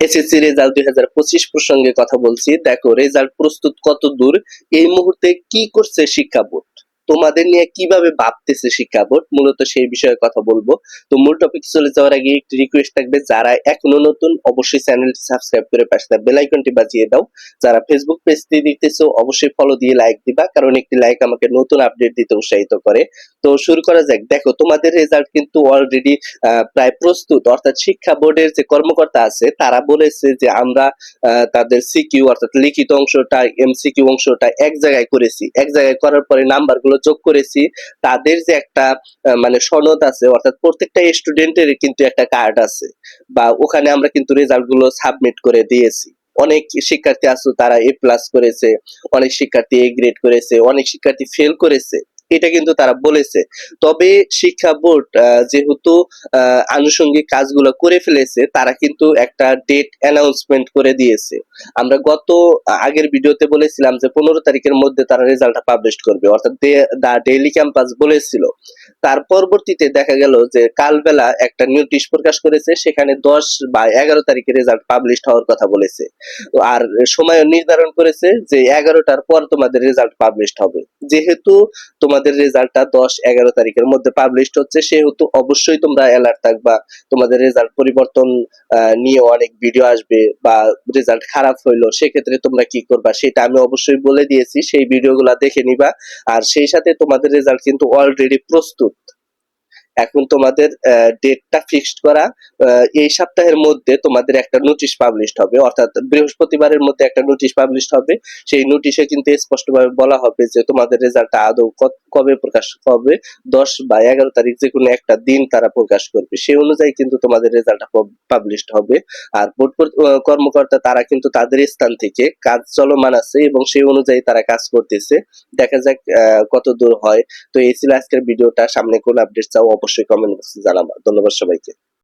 SSC result দুই হাজার পঁচিশ প্রসঙ্গে কথা বলছি। দেখো রেজাল্ট প্রস্তুত কত দূর? এই মুহূর্তে কি করছে শিক্ষা বোর্ড? তোমাদের নিয়ে কীভাবে ভাবতেছে শিক্ষা বোর্ড? মূলত সেই বিষয়ে কথা বলব। তো মূল টপিক চলে যাওয়ার আগে একটি রিকোয়েস্ট থাকবে, যারা এখনও নতুন, অবশ্যই চ্যানেলটি সাবস্ক্রাইব করে পাশে বেল আইকনটি বাজিয়ে দাও। যারা ফেসবুক পেজটি দেখতেছো, অবশ্যই ফলো দিয়ে লাইক দিবা, কারণ একটি লাইক আমাকে নতুন আপডেট দিতে উৎসাহিত করে। তো শুরু করা যাক। দেখো, তোমাদের রেজাল্ট কিন্তু অলরেডি প্রায় প্রস্তুত। অর্থাৎ শিক্ষা বোর্ডের যে কর্মকর্তা আছে, তারা বলেছে যে আমরা তাদের সিকিউ অর্থাৎ লিখিত অংশটা এমসিকিউ অংশটা এক জায়গায় করেছি। এক জায়গায় করার পরে নাম্বার গুলো যোগ করেছি, তাদের যে একটা মানে সনদ আছে, অর্থাৎ প্রত্যেকটা স্টুডেন্টের কিন্তু একটা কার্ড আছে বা ওখানে আমরা কিন্তু রেজাল্টগুলো সাবমিট করে দিয়েছি। অনেক শিক্ষার্থী আছে, তারা এ প্লাস করেছে, অনেক শিক্ষার্থী এ গ্রেড করেছে, অনেক শিক্ষার্থী ফেল করেছে। এটা কিন্তু তারা বলেছে। তবে শিক্ষা বোর্ড যেহেতু আনুষঙ্গিক কাজগুলো করে ফেলেছে, তারা কিন্তু একটা ডেট অ্যানাউন্সমেন্ট করে দিয়েছে। আমরা গত আগের ভিডিওতে বলেছিলাম যে, পনেরো তারিখের মধ্যে তারা রেজাল্টটা পাবলিশ করবে। অর্থাৎ দা ডেইলি ক্যাম্পাস বলেছিল। তার পরবর্তীতে দেখা গেল যে কালবেলা একটা নোটিশ প্রকাশ করেছে, সেখানে দশ বা এগারো তারিখে রেজাল্ট পাবলিশ হওয়ার কথা বলেছে। আর সময় নির্ধারণ করেছে যে এগারোটার পর তোমাদের রেজাল্ট পাবলিশ হবে। যেহেতু তোমাদের রেজাল্টটা দশ, এগারো তারিখের মধ্যে পাবলিশ হচ্ছে, সেহেতু অবশ্যই তোমরা অ্যালার্ট থাকবা। তোমাদের রেজাল্ট পরিবর্তন নিয়ে অনেক ভিডিও আসবে বা রেজাল্ট খারাপ হইল, সেক্ষেত্রে তোমরা কি করবা সেটা আমি অবশ্যই বলে দিয়েছি। সেই ভিডিওগুলো দেখে নিবা। আর সেই সাথে তোমাদের রেজাল্ট কিন্তু অলরেডি প্রস্তুত। এখন তোমাদের ডেটটা ফিক্সড করা এই সপ্তাহের মধ্যে তোমাদের একটা নোটিশ পাবলিশ হবে। অর্থাৎ বৃহস্পতিবারের মধ্যে একটা নোটিশ পাবলিশ হবে। সেই নোটিশে কিন্তু স্পষ্টভাবে বলা হবে যে তোমাদের রেজাল্টটা আদৌ কবে প্রকাশ হবে? দশ বা এগারো তারিখ যে কোনো একটা দিন তারা প্রকাশ করবে। সেই অনুযায়ী কিন্তু তোমাদের রেজাল্টটা পাবলিশড হবে। আর বোর্ড কর্মকর্তা তারা কিন্তু তাদের স্থান থেকে কাজ চলমান আছে এবং সেই অনুযায়ী তারা কাজ করতেছে। দেখা যাক কত দূর হয়। তো এই ছিল আজকের ভিডিওটা। সামনে কোন আপডেট চাও অবশ্যই কমেন্ট বক্সে জানাবা। ধন্যবাদ সবাইকে।